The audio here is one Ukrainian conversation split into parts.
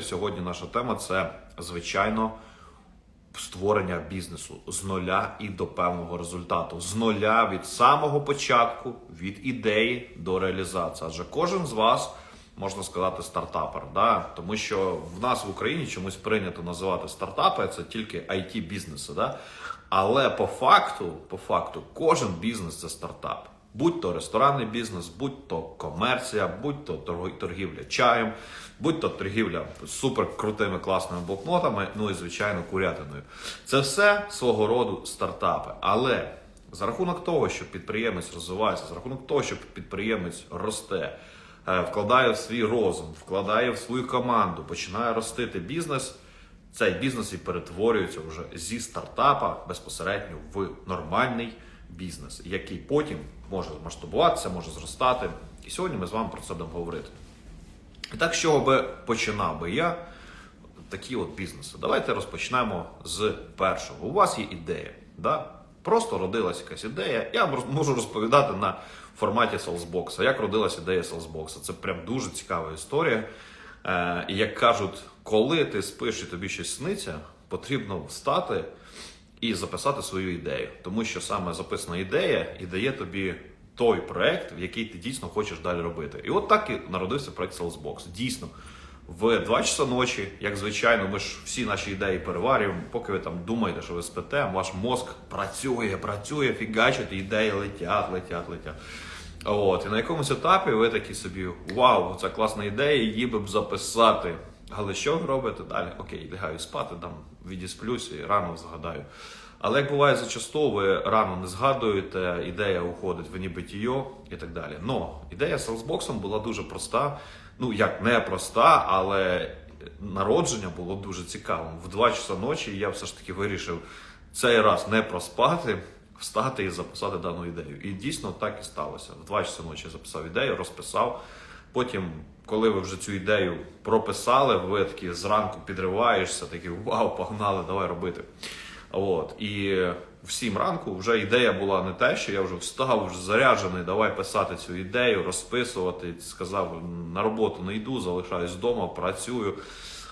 Сьогодні наша тема це звичайно створення бізнесу з нуля і до певного результату. З нуля від самого початку, від ідеї до реалізації. Адже кожен з вас можна сказати стартапер, да? тому що в нас в Україні чомусь прийнято називати стартапи це тільки it бізнеси. Да? Але по факту, по факту, кожен бізнес це стартап. Будь то ресторанний бізнес, будь то комерція, будь то торгівля чаєм, будь то торгівля супер крутими класними блокнотами, ну і звичайно курятиною. Це все свого роду стартапи. Але за рахунок того, що підприємець розвивається, за рахунок того, що підприємець росте, е, вкладає в свій розум, вкладає в свою команду, починає ростити бізнес. Цей бізнес і перетворюється вже зі стартапа безпосередньо в нормальний бізнес, який потім може масштабуватися, може зростати. І сьогодні ми з вами про це будемо говорити. Так, з чого би починав би я такі от бізнеси? Давайте розпочнемо з першого. У вас є ідея, да? просто родилась якась ідея. Я можу розповідати на форматі селсбокса. Як родилась ідея селсбокса? Це прям дуже цікава історія. Е, і як кажуть, коли ти спиш і тобі щось сниться, потрібно встати і записати свою ідею. Тому що саме записана ідея і дає тобі той проект, в який ти дійсно хочеш далі робити. І от так і народився проект Salesbox. Дійсно, в 2 часа ночі, як звичайно, ми ж всі наші ідеї переварюємо, поки ви там думаєте, що ви спите, ваш мозк працює, працює, фігачить, ідеї летять, летять, летять. От, і на якомусь етапі ви такі собі, вау, це класна ідея, її би б записати. Але що ви робите далі? Окей, лягаю спати, там відісплюсь і рано згадаю. Але як буває зачасту, ви рано не згадуєте, ідея уходить в нібитіо і так далі. Но ідея з селсбоксом була дуже проста. Ну як не проста, але народження було дуже цікавим. В 2 часа ночі я все ж таки вирішив цей раз не проспати, встати і записати дану ідею. І дійсно так і сталося. В 2 часа ночі записав ідею, розписав. Потім, коли ви вже цю ідею прописали, ви такі зранку підриваєшся, такі вау, погнали, давай робити. От. І в 7 ранку вже ідея була не те, що я вже встав, вже заряджений, давай писати цю ідею, розписувати. Сказав, на роботу не йду, залишаюсь вдома, працюю.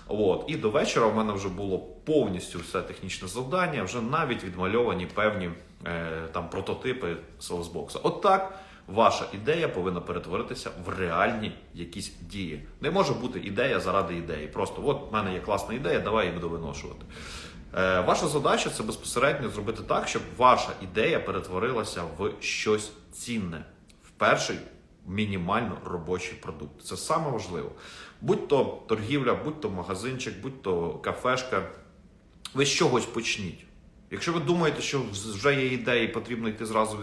От. І до вечора в мене вже було повністю все технічне завдання, вже навіть відмальовані певні е, там прототипи Salesbox. От так ваша ідея повинна перетворитися в реальні якісь дії. Не може бути ідея заради ідеї. Просто от в мене є класна ідея, давай її буду виношувати. Е, Ваша задача це безпосередньо зробити так, щоб ваша ідея перетворилася в щось цінне, в перший мінімально робочий продукт. Це саме важливо. Будь то торгівля, будь то магазинчик, будь то кафешка. Ви з чогось почніть. Якщо ви думаєте, що вже є ідеї, потрібно йти зразу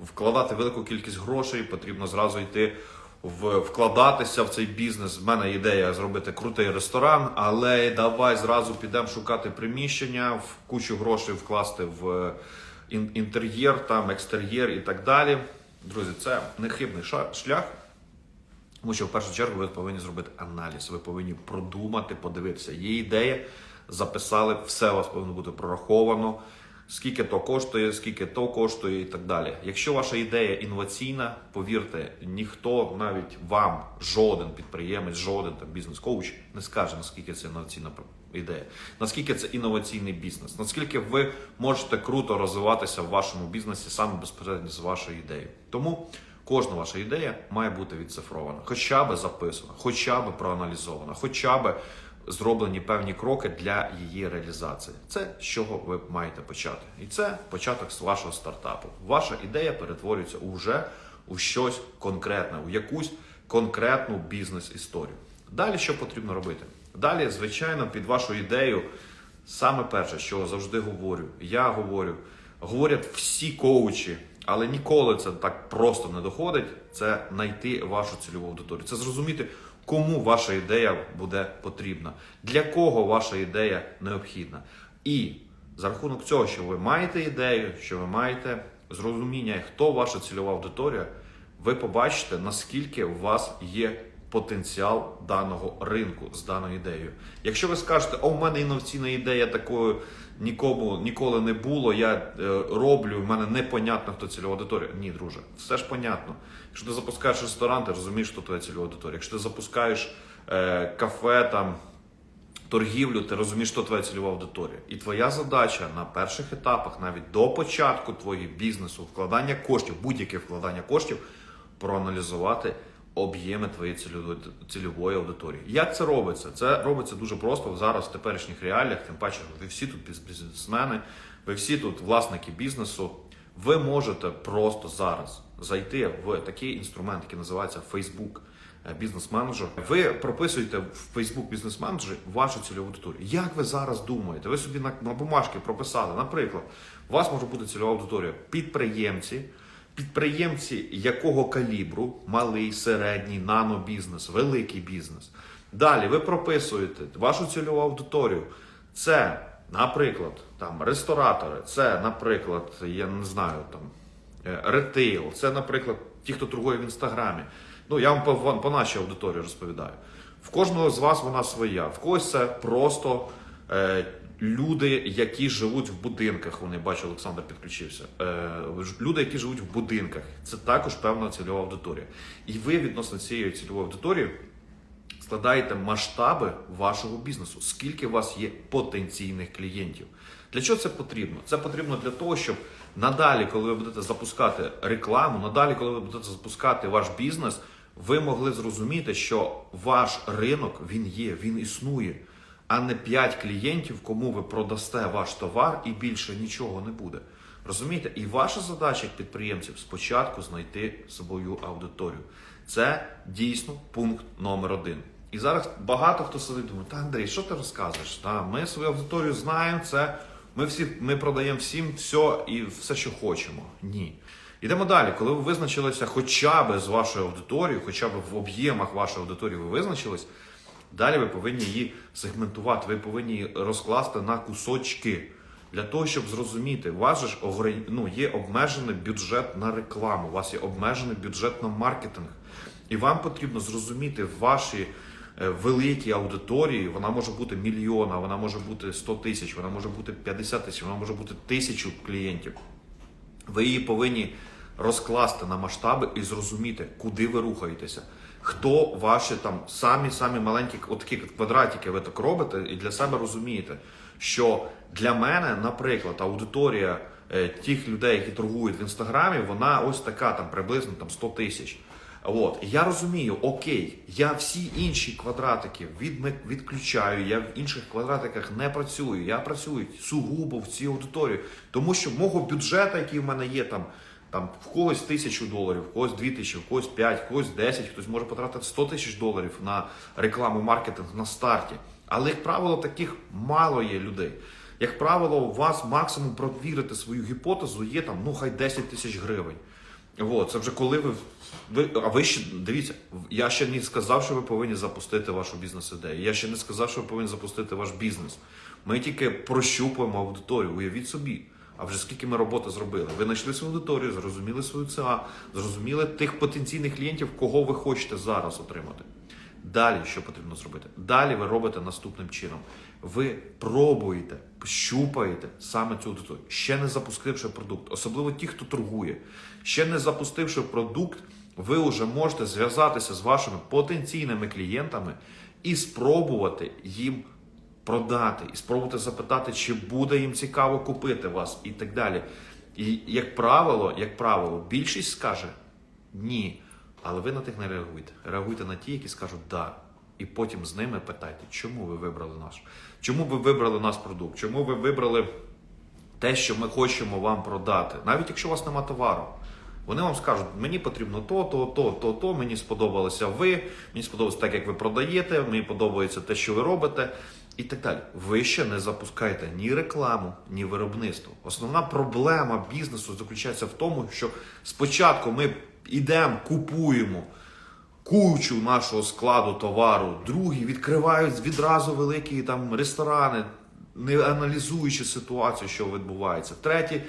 вкладати велику кількість грошей, потрібно зразу йти в вкладатися в цей бізнес. В мене ідея зробити крутий ресторан, але давай зразу підемо шукати приміщення, в кучу грошей вкласти в інтер'єр, там екстер'єр і так далі. Друзі, це нехибний шлях. Тому що в першу чергу ви повинні зробити аналіз, ви повинні продумати, подивитися. Є ідея, записали, все у вас повинно бути прораховано, скільки то коштує, скільки то коштує і так далі. Якщо ваша ідея інноваційна, повірте, ніхто навіть вам, жоден підприємець, жоден там бізнес-коуч не скаже, наскільки це інноваційна ідея, наскільки це інноваційний бізнес, наскільки ви можете круто розвиватися в вашому бізнесі саме безпосередньо з вашою ідеєю. Тому Кожна ваша ідея має бути відцифрована, хоча б записана, хоча б проаналізована, хоча б зроблені певні кроки для її реалізації. Це з чого ви маєте почати. І це початок з вашого стартапу. Ваша ідея перетворюється уже у щось конкретне, у якусь конкретну бізнес-історію. Далі що потрібно робити? Далі, звичайно, під вашу ідею, саме перше, що завжди говорю, я говорю, говорять всі коучі, але ніколи це так просто не доходить. Це знайти вашу цільову аудиторію. Це зрозуміти, кому ваша ідея буде потрібна, для кого ваша ідея необхідна. І за рахунок цього, що ви маєте ідею, що ви маєте зрозуміння, хто ваша цільова аудиторія, ви побачите, наскільки у вас є потенціал даного ринку з даною ідеєю. Якщо ви скажете, а у мене інноваційна ідея такою нікому ніколи не було, я е, роблю, в мене непонятно, хто цільова аудиторія. Ні, друже, все ж понятно. Якщо ти запускаєш ресторан, ти розумієш, хто твоя цільова аудиторія. Якщо ти запускаєш е, кафе, там торгівлю, ти розумієш, що твоя цільова аудиторія. І твоя задача на перших етапах, навіть до початку твого бізнесу, вкладання коштів, будь-яке вкладання коштів, проаналізувати об'єми твоєї цільової, аудиторії. Як це робиться? Це робиться дуже просто зараз в теперішніх реаліях, тим паче, ви всі тут біз- бізнесмени, ви всі тут власники бізнесу. Ви можете просто зараз зайти в такий інструмент, який називається Facebook е, бізнес-менеджер. Ви прописуєте в Facebook бізнес-менеджері вашу цільову аудиторію. Як ви зараз думаєте? Ви собі на, на бумажки прописали. Наприклад, у вас може бути цільова аудиторія підприємці. Підприємці якого калібру, малий, середній, нанобізнес, великий бізнес. Далі ви прописуєте вашу цільову аудиторію. Це, наприклад, там ресторатори, це, наприклад, я не знаю, там е, ретейл, це, наприклад, ті, хто торгує в інстаграмі. Ну, я вам по, по нашій аудиторії розповідаю. В кожного з вас вона своя. В когось це просто е, люди, які живуть в будинках. Вони бачу, Олександр підключився. Е, люди, які живуть в будинках, це також певна цільова аудиторія. І ви відносно цієї цільової аудиторії складаєте масштаби вашого бізнесу. Скільки у вас є потенційних клієнтів? Для чого це потрібно? Це потрібно для того, щоб надалі, коли ви будете запускати рекламу, надалі, коли ви будете запускати ваш бізнес, ви могли зрозуміти, що ваш ринок він є, він існує, а не 5 клієнтів, кому ви продасте ваш товар і більше нічого не буде. Розумієте? І ваша задача як підприємців спочатку знайти свою аудиторію. Це дійсно пункт номер один. І зараз багато хто сидить думає, та Андрій, що ти розказуєш? Та, ми свою аудиторію знаємо, це ми всі ми продаємо всім все і все, що хочемо. Ні. Йдемо далі. Коли ви визначилися хоча б з вашою аудиторією, хоча б в об'ємах вашої аудиторії ви визначились, далі ви повинні її сегментувати, ви повинні її розкласти на кусочки. Для того, щоб зрозуміти, у вас же ж ну, є обмежений бюджет на рекламу, у вас є обмежений бюджет на маркетинг. І вам потрібно зрозуміти в вашій е, аудиторії, вона може бути мільйона, вона може бути 100 тисяч, вона може бути 50 тисяч, вона може бути тисячу клієнтів. Ви її повинні розкласти на масштаби і зрозуміти, куди ви рухаєтеся. Хто ваші там самі самі маленькі от такі квадратики ви так робите, і для себе розумієте, що для мене, наприклад, аудиторія е, тих людей, які торгують в інстаграмі, вона ось така там приблизно там 100 тисяч. От я розумію, окей, я всі інші квадратики відми- відключаю, я в інших квадратиках не працюю. Я працюю сугубо в цій аудиторії, тому що мого бюджету, який в мене є там. Там в когось тисячу доларів, в когось дві тисячі, в когось п'ять, в когось десять, хтось може потратити 100 тисяч доларів на рекламу, маркетинг на старті. Але, як правило, таких мало є людей. Як правило, у вас максимум провірити свою гіпотезу є там, ну хай 10 тисяч гривень. От, це вже коли ви, ви. А ви ще дивіться, я ще не сказав, що ви повинні запустити вашу бізнес-ідею. Я ще не сказав, що ви повинні запустити ваш бізнес. Ми тільки прощупуємо аудиторію. Уявіть собі. А вже скільки ми роботи зробили? Ви знайшли свою аудиторію, зрозуміли свою ЦА, зрозуміли тих потенційних клієнтів, кого ви хочете зараз отримати. Далі що потрібно зробити? Далі ви робите наступним чином. Ви пробуєте, щупаєте саме цю аудиторію, ще не запустивши продукт, особливо ті, хто торгує, ще не запустивши продукт, ви вже можете зв'язатися з вашими потенційними клієнтами і спробувати їм продати, і спробувати запитати, чи буде їм цікаво купити вас, і так далі. І як правило, як правило, більшість скаже ні. Але ви на тих не реагуйте. Реагуйте на ті, які скажуть да. І потім з ними питайте, чому ви вибрали наш? Чому ви вибрали наш продукт? Чому ви вибрали те, що ми хочемо вам продати? Навіть якщо у вас нема товару. Вони вам скажуть, мені потрібно то, то, то, то, то, мені сподобалося ви, мені сподобалося так, як ви продаєте, мені подобається те, що ви робите, і так далі. Ви ще не запускаєте ні рекламу, ні виробництво. Основна проблема бізнесу заключається в тому, що спочатку ми йдемо, купуємо кучу нашого складу товару, другі відкривають відразу великі там ресторани, не аналізуючи ситуацію, що відбувається. Треті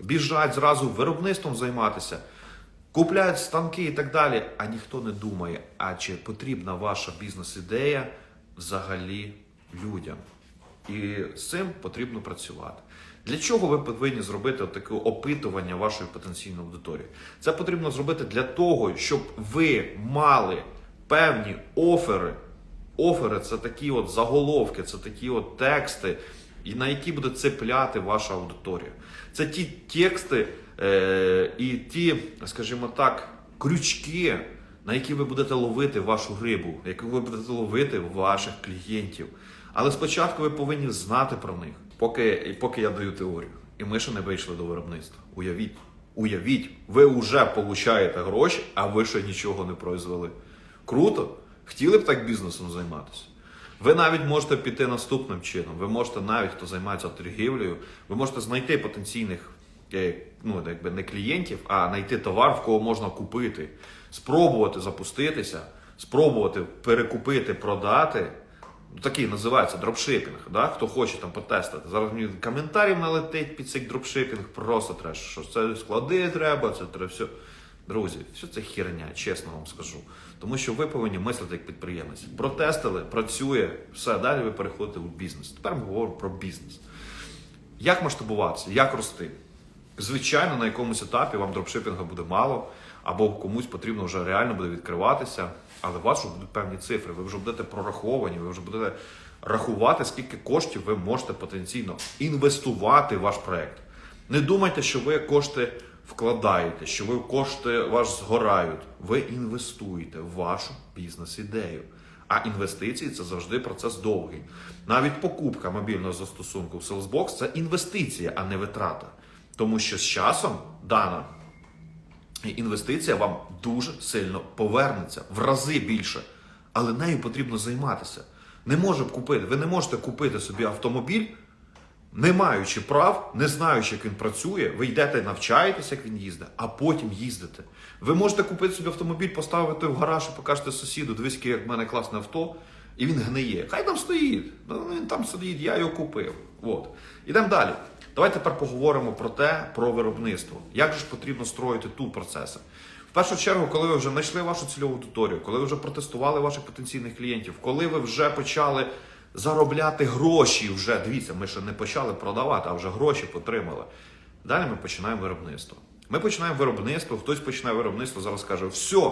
біжать зразу виробництвом займатися, купляють станки і так далі. А ніхто не думає, а чи потрібна ваша бізнес-ідея взагалі людям. І з цим потрібно працювати. Для чого ви повинні зробити таке опитування вашої потенційної аудиторії? Це потрібно зробити для того, щоб ви мали певні офери Офери це такі от заголовки, це такі от тексти, на які буде цепляти ваша аудиторія. Це ті тексти е, і ті, скажімо так, крючки, на які ви будете ловити вашу рибу, яку ви будете ловити ваших клієнтів. Але спочатку ви повинні знати про них, поки, поки я даю теорію. І ми ще не вийшли до виробництва. Уявіть, уявіть, ви вже получаєте гроші, а ви ще нічого не произвели. Круто? Хотіли б так бізнесом займатися? Ви навіть можете піти наступним чином. Ви можете навіть, хто займається торгівлею, ви можете знайти потенційних е, ну, якби не клієнтів, а знайти товар, в кого можна купити, спробувати запуститися, спробувати перекупити, продати. Ну, Такий називається дропшипінг. Да? Хто хоче там потестити. Зараз мені коментарів налетить під цей дропшипінг, просто треш, що це склади треба, це треба все. Друзі, все це херня, чесно вам скажу. Тому що ви повинні мислити як підприємець. Протестили, працює, все, далі ви переходите у бізнес. Тепер ми говоримо про бізнес. Як масштабуватися, як рости? Звичайно, на якомусь етапі вам дропшипінгу буде мало, або комусь потрібно вже реально буде відкриватися, але у вас вже будуть певні цифри, ви вже будете прораховані, ви вже будете рахувати, скільки коштів ви можете потенційно інвестувати в ваш проект. Не думайте, що ви кошти вкладаєте, що ви кошти вас згорають. Ви інвестуєте в вашу бізнес-ідею. А інвестиції це завжди процес довгий. Навіть покупка мобільного застосунку в Salesbox – це інвестиція, а не витрата. Тому що з часом дана інвестиція вам дуже сильно повернеться в рази більше, але нею потрібно займатися. Не може купити. Ви не можете купити собі автомобіль, не маючи прав, не знаючи, як він працює, ви йдете, навчаєтесь, як він їздить, а потім їздите. Ви можете купити собі автомобіль, поставити в гараж і покажете сусіду, дивись, як в мене класне авто, і він гниє. Хай там стоїть. Ну, Він там сидить, я його купив. От. Ідемо далі. Давайте тепер поговоримо про те, про виробництво. Як же ж потрібно строїти тут процеси? В першу чергу, коли ви вже знайшли вашу цільову аудиторію, коли ви вже протестували ваших потенційних клієнтів, коли ви вже почали заробляти гроші, вже дивіться, ми ще не почали продавати, а вже гроші потримали. Далі ми починаємо виробництво. Ми починаємо виробництво, хтось починає виробництво, зараз каже, все,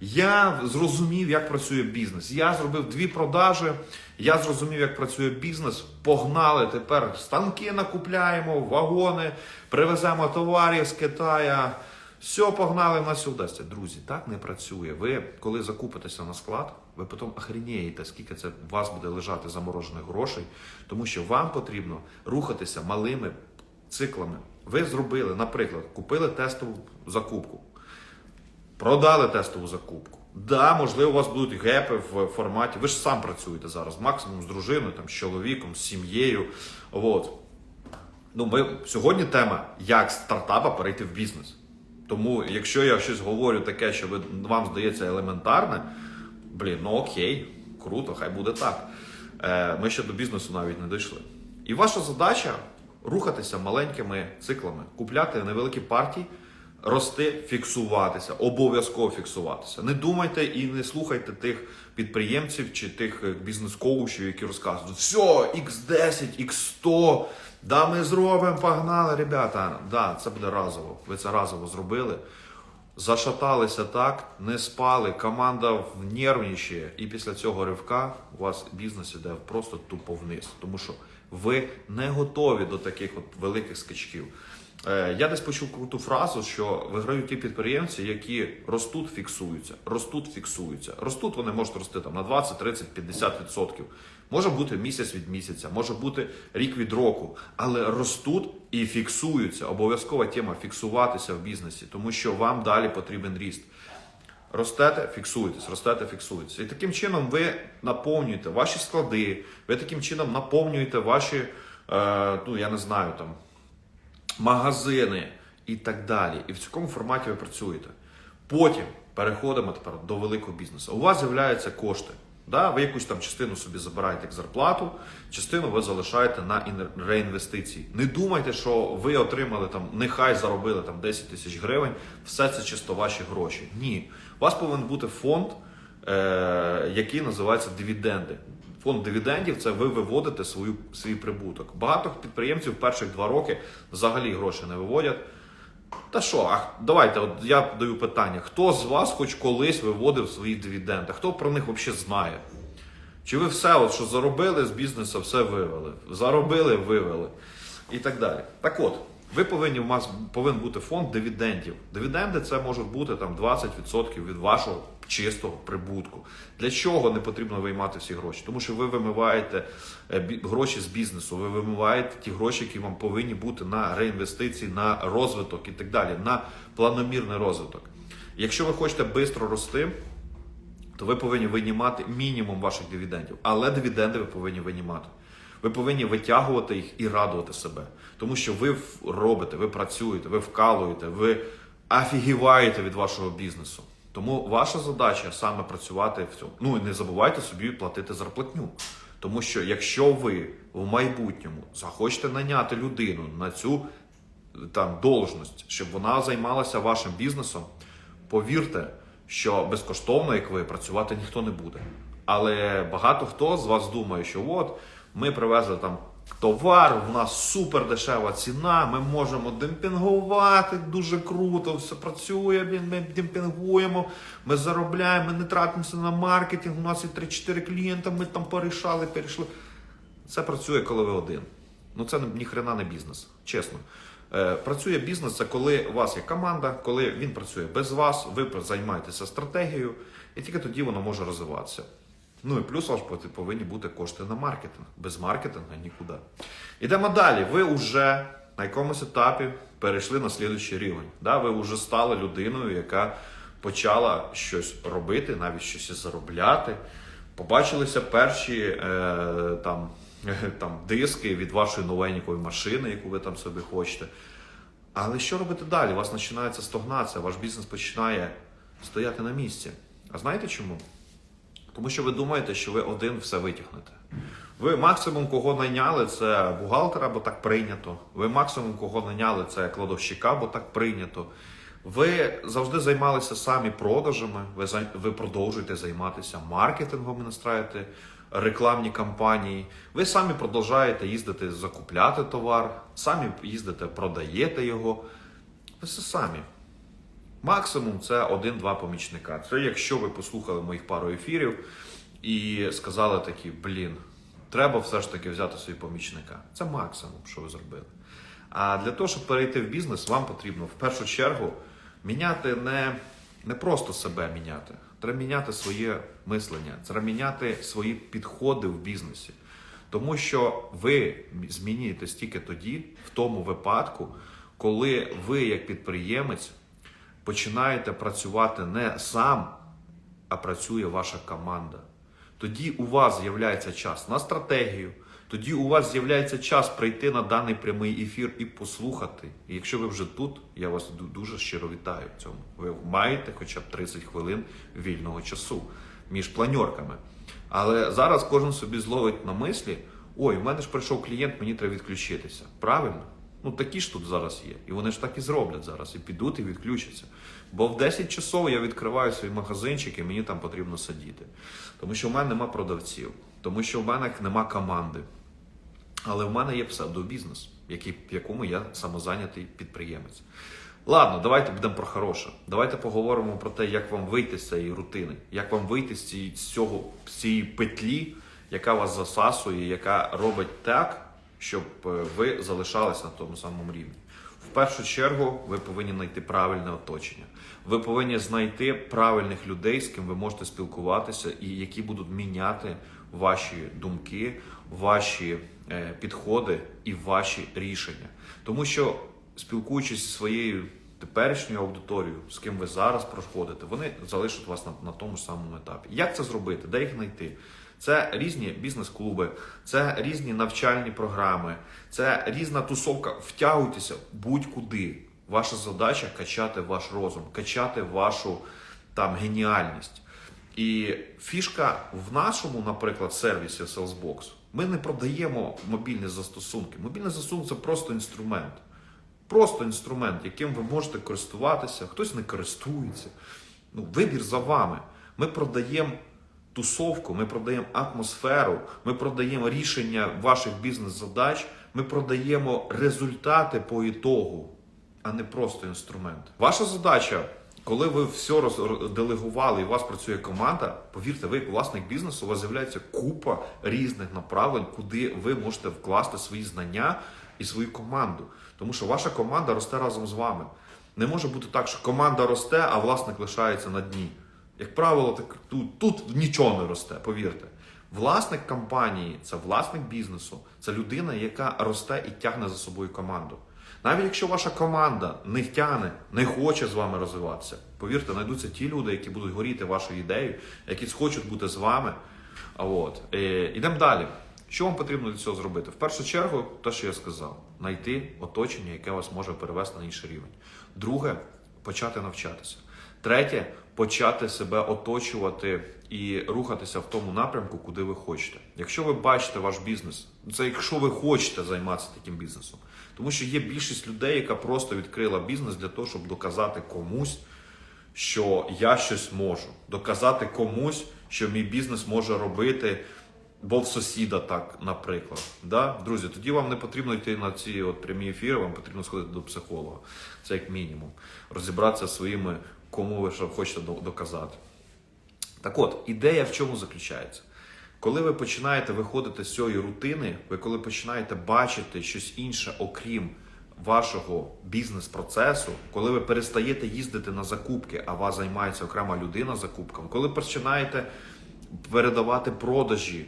я зрозумів, як працює бізнес. Я зробив дві продажі, я зрозумів, як працює бізнес. Погнали тепер станки накупляємо, вагони, привеземо товарів з Китая. Все, погнали в нас все. Друзі, так не працює. Ви, коли закупитеся на склад, ви потім охренієте, скільки це у вас буде лежати заморожених грошей, тому що вам потрібно рухатися малими циклами. Ви зробили, наприклад, купили тестову закупку, продали тестову закупку. Да, можливо, у вас будуть гепи в форматі. Ви ж сам працюєте зараз, максимум з дружиною, там, з чоловіком, з сім'єю. От. Ну, ми, сьогодні тема, як стартапа перейти в бізнес. Тому, якщо я щось говорю таке, що ви, вам здається елементарне, блін, ну окей, круто, хай буде так. Е, ми ще до бізнесу навіть не дійшли. І ваша задача рухатися маленькими циклами, купляти невеликі партії, рости, фіксуватися, обов'язково фіксуватися. Не думайте і не слухайте тих підприємців чи тих е, бізнес-коучів, які розказують, все, X10, X100, да, ми зробимо, погнали, ребята. Да, це буде разово. Ви це разово зробили. Зашаталися так, не спали, команда нервничає, і після цього ривка у вас бізнес іде просто тупо вниз, тому що ви не готові до таких от великих скачків. Е, Я десь почув круту фразу, що виграють ті підприємці, які ростуть, фіксуються, ростуть, фіксуються. Ростуть вони можуть рости там на 20, 30, 50 відсотків. Може бути місяць від місяця, може бути рік від року, але ростуть і фіксуються. Обов'язкова тема фіксуватися в бізнесі, тому що вам далі потрібен ріст. Ростете, фіксуєтесь, ростете, фіксуєтесь. І таким чином ви наповнюєте ваші склади, ви таким чином наповнюєте ваші, е, ну я не знаю, там магазини і так далі. І в цьому форматі ви працюєте. Потім переходимо тепер до великого бізнесу. У вас з'являються кошти. Да? Ви якусь там частину собі забираєте як зарплату, частину ви залишаєте на ін- реінвестиції. Не думайте, що ви отримали там, нехай заробили там 10 тисяч гривень, все це чисто ваші гроші. Ні. У вас повинен бути фонд, е- який називається дивіденди. Фонд дивідендів це ви виводите свою, свій прибуток. Багато підприємців перших два роки взагалі гроші не виводять. Та що, а давайте, от я даю питання: хто з вас хоч колись виводив свої дивіденди? Хто про них взагалі знає? Чи ви все, от, що заробили з бізнесу, все вивели? Заробили, вивели. І так далі. Так от, ви повинні, у вас повинен бути фонд дивідендів. Дивіденди це може бути там 20% від вашого чистого прибутку. Для чого не потрібно виймати всі гроші? Тому що ви вимиваєте е, гроші з бізнесу, ви вимиваєте ті гроші, які вам повинні бути на реінвестиції, на розвиток і так далі, на планомірний розвиток. Якщо ви хочете швидко рости, то ви повинні винімати мінімум ваших дивідендів. Але дивіденди ви повинні винімати. Ви повинні витягувати їх і радувати себе. Тому що ви робите, ви працюєте, ви вкалуєте, ви офігіваєте від вашого бізнесу. Тому ваша задача саме працювати в цьому. Ну і не забувайте собі платити зарплатню. Тому що якщо ви в майбутньому захочете наняти людину на цю там должність, щоб вона займалася вашим бізнесом, повірте, що безкоштовно, як ви, працювати ніхто не буде. Але багато хто з вас думає, що от ми привезли там товар, у нас супер дешева ціна, ми можемо демпінгувати дуже круто, все працює, ми демпінгуємо, ми заробляємо, ми не тратимося на маркетинг, у нас є 3-4 клієнта, ми там порішали, перейшли. Це працює, коли ви один. Ну це ні хрена не бізнес, чесно. Е, працює бізнес, це коли у вас є команда, коли він працює без вас, ви займаєтеся стратегією, і тільки тоді воно може розвиватися. Ну і плюс пот- повинні бути кошти на маркетинг. Без маркетингу нікуди. Ідемо далі. Ви вже на якомусь етапі перейшли на слідуючий рівень. Да? Ви вже стали людиною, яка почала щось робити, навіть щось заробляти. Побачилися перші е, там, там диски від вашої новенької машини, яку ви там собі хочете. Але що робити далі? У вас починається стогнація, ваш бізнес починає стояти на місці. А знаєте чому? Тому що ви думаєте, що ви один все витягнете. Ви максимум кого найняли, це бухгалтера, бо так прийнято. Ви максимум кого найняли, це кладовщика, бо так прийнято. Ви завжди займалися самі продажами, ви, ви продовжуєте займатися маркетингом і настраюєте рекламні кампанії. Ви самі продовжуєте їздити закупляти товар, самі їздите, продаєте його. Ви все самі. Максимум це один-два помічника. Це якщо ви послухали моїх пару ефірів і сказали такі, блін, треба все ж таки взяти собі помічника. Це максимум, що ви зробили. А для того, щоб перейти в бізнес, вам потрібно в першу чергу міняти не, не просто себе міняти. Треба міняти своє мислення, треба міняти свої підходи в бізнесі. Тому що ви змінюєтесь тільки тоді, в тому випадку, коли ви, як підприємець, починаєте працювати не сам, а працює ваша команда. Тоді у вас з'являється час на стратегію, тоді у вас з'являється час прийти на даний прямий ефір і послухати. І якщо ви вже тут, я вас дуже щиро вітаю в цьому. Ви маєте хоча б 30 хвилин вільного часу між планьорками. Але зараз кожен собі зловить на мислі: ой, у мене ж прийшов клієнт, мені треба відключитися. Правильно? Ну такі ж тут зараз є. І вони ж так і зроблять зараз. І підуть і відключаться. Бо в 10 часов я відкриваю свій магазинчик і мені там потрібно сидіти. Тому що в мене нема продавців, тому що в мене нема команди. Але в мене є псевдобізнес, який, в якому я самозайнятий підприємець. Ладно, давайте будемо про хороше. Давайте поговоримо про те, як вам вийти з цієї рутини, як вам вийти з цього, з цієї петлі, яка вас засасує, яка робить так, щоб е, ви залишалися на тому самому рівні. В першу чергу ви повинні знайти правильне оточення. Ви повинні знайти правильних людей, з ким ви можете спілкуватися, і які будуть міняти ваші думки, ваші е, підходи і ваші рішення. Тому що спілкуючись зі своєю теперішньою аудиторією, з ким ви зараз проходите, вони залишать вас на, на тому самому етапі. Як це зробити? Де їх знайти? Це різні бізнес-клуби, це різні навчальні програми, це різна тусовка. Втягуйтеся будь-куди. Ваша задача качати ваш розум, качати вашу там геніальність. І фішка в нашому, наприклад, сервісі Salesbox, ми не продаємо мобільні застосунки. Мобільний застосунок це просто інструмент. Просто інструмент, яким ви можете користуватися, хтось не користується. Ну, вибір за вами. Ми продаємо тусовку, ми продаємо атмосферу, ми продаємо рішення ваших бізнес-задач, ми продаємо результати по ітогу, а не просто інструмент. Ваша задача Коли ви все делегували і у вас працює команда, повірте, ви як власник бізнесу, у вас з'являється купа різних направлень, куди ви можете вкласти свої знання і свою команду. Тому що ваша команда росте разом з вами. Не може бути так, що команда росте, а власник лишається на дні. Як правило, так тут, тут нічого не росте, повірте. Власник компанії це власник бізнесу, це людина, яка росте і тягне за собою команду. Навіть якщо ваша команда не тягне, не хоче з вами розвиватися, повірте, знайдуться ті люди, які будуть горіти вашою ідеєю, які схочуть бути з вами. От. Е, ідемо далі. Що вам потрібно для цього зробити? В першу чергу, те, що я сказав, знайти оточення, яке вас може перевести на інший рівень. Друге, почати навчатися. Третє, почати себе оточувати і рухатися в тому напрямку, куди ви хочете. Якщо ви бачите ваш бізнес, це якщо ви хочете займатися таким бізнесом. Тому що є більшість людей, яка просто відкрила бізнес для того, щоб доказати комусь, що я щось можу. Доказати комусь, що мій бізнес може робити, бо в сусіда так, наприклад. Да? Друзі, тоді вам не потрібно йти на ці от прямі ефіри, вам потрібно сходити до психолога. Це як мінімум. Розібратися своїми, кому ви хочете доказати. Так от, ідея в чому заключається? Коли ви починаєте виходити з цієї рутини, ви коли починаєте бачити щось інше, окрім вашого бізнес-процесу, коли ви перестаєте їздити на закупки, а вас займається окрема людина закупками, коли починаєте передавати продажі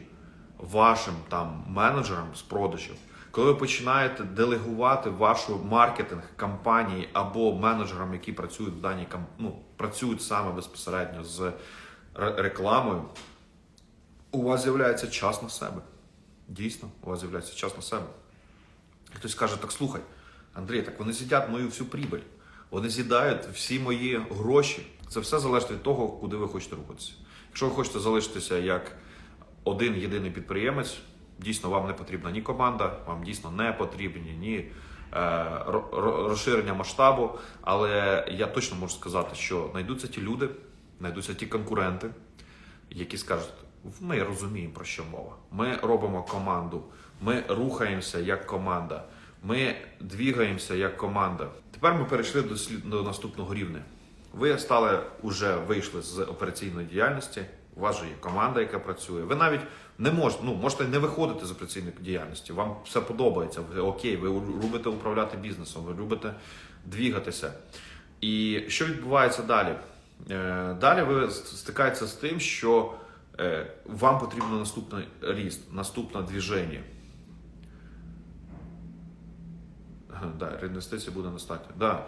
вашим там менеджерам з продажів, коли ви починаєте делегувати вашу маркетинг кампанії або менеджерам, які працюють в даній ну, працюють саме безпосередньо з рекламою, у вас з'являється час на себе. Дійсно, у вас з'являється час на себе. Хтось каже, так слухай, Андрій, так вони з'їдять мою всю прибыль. Вони з'їдають всі мої гроші. Це все залежить від того, куди ви хочете рухатися. Якщо ви хочете залишитися як один єдиний підприємець, дійсно вам не потрібна ні команда, вам дійсно не потрібні ні е, ро- ро- розширення масштабу. Але я точно можу сказати, що знайдуться ті люди, знайдуться ті конкуренти, які скажуть: ми розуміємо про що мова. Ми робимо команду, ми рухаємося як команда, ми двігаємося як команда. Тепер ми перейшли до, слід- до наступного рівня. Ви стали уже вийшли з операційної діяльності. У вас же є команда, яка працює. Ви навіть не можете, ну можете не виходити з операційної діяльності. Вам все подобається. Ви окей, ви любите управляти бізнесом, ви любите двігатися. І що відбувається далі? Е, Далі ви стикаєтеся з тим, що е, вам потрібно наступний ріст, наступне движення. Да, реінвестиція буде достатньо. Да.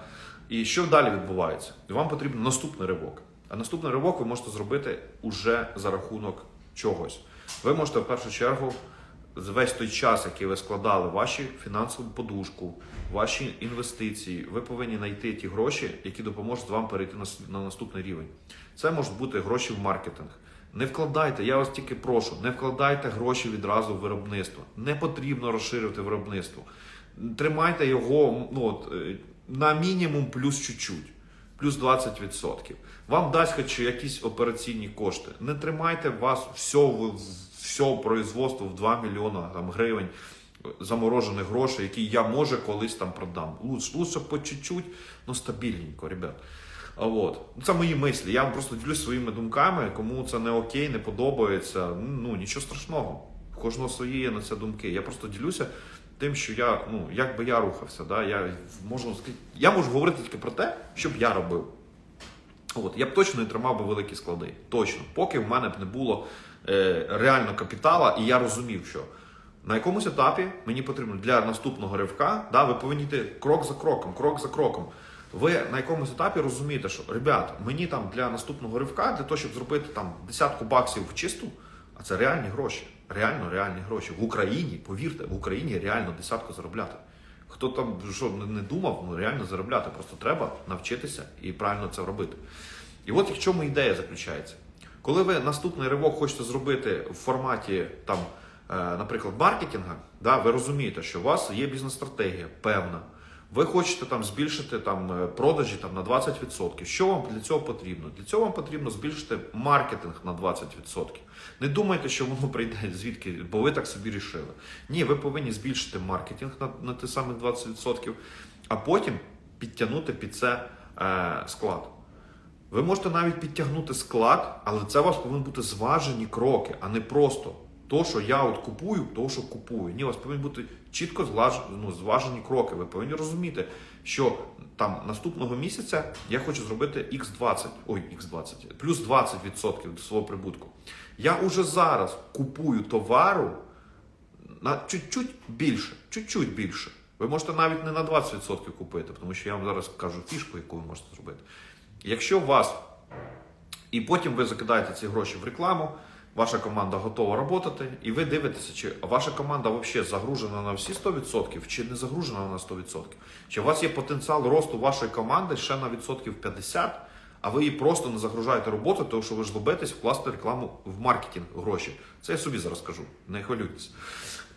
І що далі відбувається? Вам потрібен наступний ривок. А наступний ривок ви можете зробити уже за рахунок чогось. Ви можете в першу чергу весь той час, який ви складали, ваші фінансову подушку, ваші інвестиції, ви повинні знайти ті гроші, які допоможуть вам перейти на, на наступний рівень. Це можуть бути гроші в маркетинг. Не вкладайте, я вас тільки прошу, не вкладайте гроші відразу в виробництво. Не потрібно розширювати виробництво. Тримайте його ну, от, е, на мінімум плюс чуть-чуть, плюс 20%. Вам дасть хоч якісь операційні кошти. Не тримайте вас все, в- все производство в 2 мільйона там, гривень заморожених грошей, які я може колись там продам. Лучше, лучше по чуть-чуть, ну стабільненько, ребят. А от. Це мої мислі. Я вам просто ділюсь своїми думками. Кому це не окей, не подобається. Ну нічого страшного. Кожного свої є на це думки. Я просто ділюся тим, що я, ну, як би я рухався. Да? Я, можу, я можу говорити тільки про те, що б я робив. От, я б точно не тримав би великі склади. Точно. Поки в мене б не було е, реально капітала, і я розумів, що на якомусь етапі мені потрібно для наступного ривка, да, ви повинні йти крок за кроком, крок за кроком. Ви на якомусь етапі розумієте, що ребят, мені там для наступного ривка, для того, щоб зробити там десятку баксів в чисту, а це реальні гроші. Реально реальні гроші. В Україні, повірте, в Україні реально десятку заробляти. Хто там що не- думав, ну реально заробляти. Просто треба навчитися і правильно це робити. І от в чому ідея заключається. Коли ви наступний ривок хочете зробити в форматі там, е, наприклад, маркетинга, да, ви розумієте, що у вас є бізнес-стратегія певна. Ви хочете там збільшити там е, продажі там на 20%. Що вам для цього потрібно? Для цього вам потрібно збільшити маркетинг на 20%. Не думайте, що воно прийде звідки, бо ви так собі рішили. Ні, ви повинні збільшити маркетинг на, на ті самих 20%, а потім підтягнути під це е, склад. Ви можете навіть підтягнути склад, але це у вас повинні бути зважені кроки, а не просто то, що я от купую, то, що купую. Ні, у вас повинні бути чітко злаж- ну, зважені кроки. Ви повинні розуміти, що там наступного місяця я хочу зробити X20, ой, X20, плюс 20% до свого прибутку. Я уже зараз купую товару на чуть-чуть більше, чуть-чуть більше. Ви можете навіть не на 20% купити, тому що я вам зараз кажу фішку, яку ви можете зробити. Якщо у вас і потім ви закидаєте ці гроші в рекламу, ваша команда готова працювати, і ви дивитеся, чи ваша команда взагалі загружена на всі 100%, чи не загружена на 100%. Чи у вас є потенціал росту вашої команди ще на відсотків 50, а ви її просто не загружаєте роботу, тому що ви ж лобитесь вкласти рекламу в маркетинг гроші. Це я собі зараз кажу, не хвилюйтесь.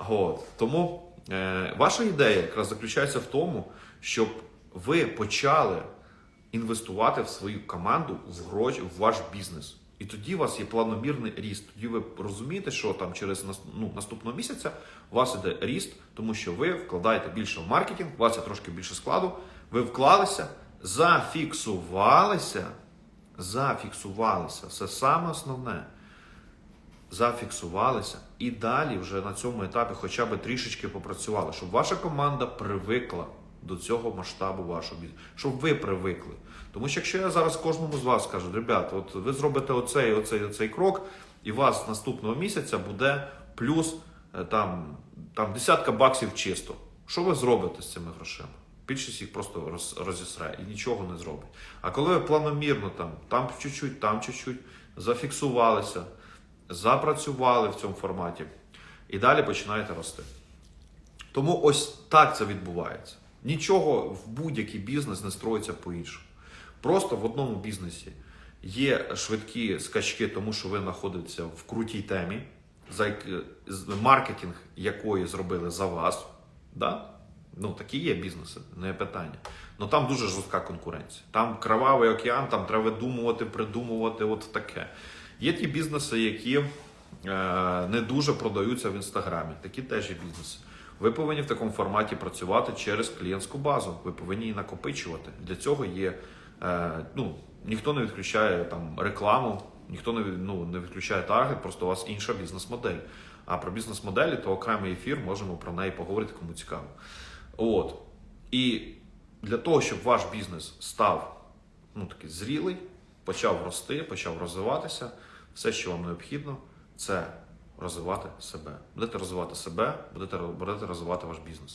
От. Тому е, ваша ідея якраз заключається в тому, щоб ви почали інвестувати в свою команду в гроші, в ваш бізнес. І тоді у вас є планомірний ріст. Тоді ви розумієте, що там через ну, наступного місяця у вас іде ріст, тому що ви вкладаєте більше в маркетинг, у вас є трошки більше складу. Ви вклалися, зафіксувалися, зафіксувалися. Це саме основне. Зафіксувалися і далі вже на цьому етапі хоча б трішечки попрацювали, щоб ваша команда привикла до цього масштабу вашого бізнесу, щоб ви привикли. Тому що якщо я зараз кожному з вас скажу, ребята, от ви зробите оцей, оцей, оцей крок, і у вас наступного місяця буде плюс е, там, там десятка баксів чисто. Що ви зробите з цими грошима? Більшість їх просто роз, розісре і нічого не зробить. А коли ви планомірно там, там чуть-чуть, там чуть-чуть зафіксувалися, запрацювали в цьому форматі і далі починаєте рости. Тому ось так це відбувається. Нічого в будь-який бізнес не строїться по-іншому. Просто в одному бізнесі є швидкі скачки, тому що ви знаходитеся в крутій темі, маркетинг якої зробили за вас. Да? Ну, такі є бізнеси, не питання. Ну там дуже жорстка конкуренція. Там кровавий океан, там треба видумувати, придумувати, от таке. Є ті бізнеси, які е, не дуже продаються в інстаграмі. Такі теж є бізнеси. Ви повинні в такому форматі працювати через клієнтську базу. Ви повинні її накопичувати. Для цього є. Е, ну, ніхто не відключає там рекламу, ніхто не, ну, не відключає таргет, просто у вас інша бізнес-модель. А про бізнес-моделі то окремий ефір, можемо про неї поговорити, кому цікаво. От. І для того, щоб ваш бізнес став ну, такий зрілий, почав рости, почав розвиватися, все, що вам необхідно, це розвивати себе. Будете розвивати себе, будете, будете розвивати ваш бізнес.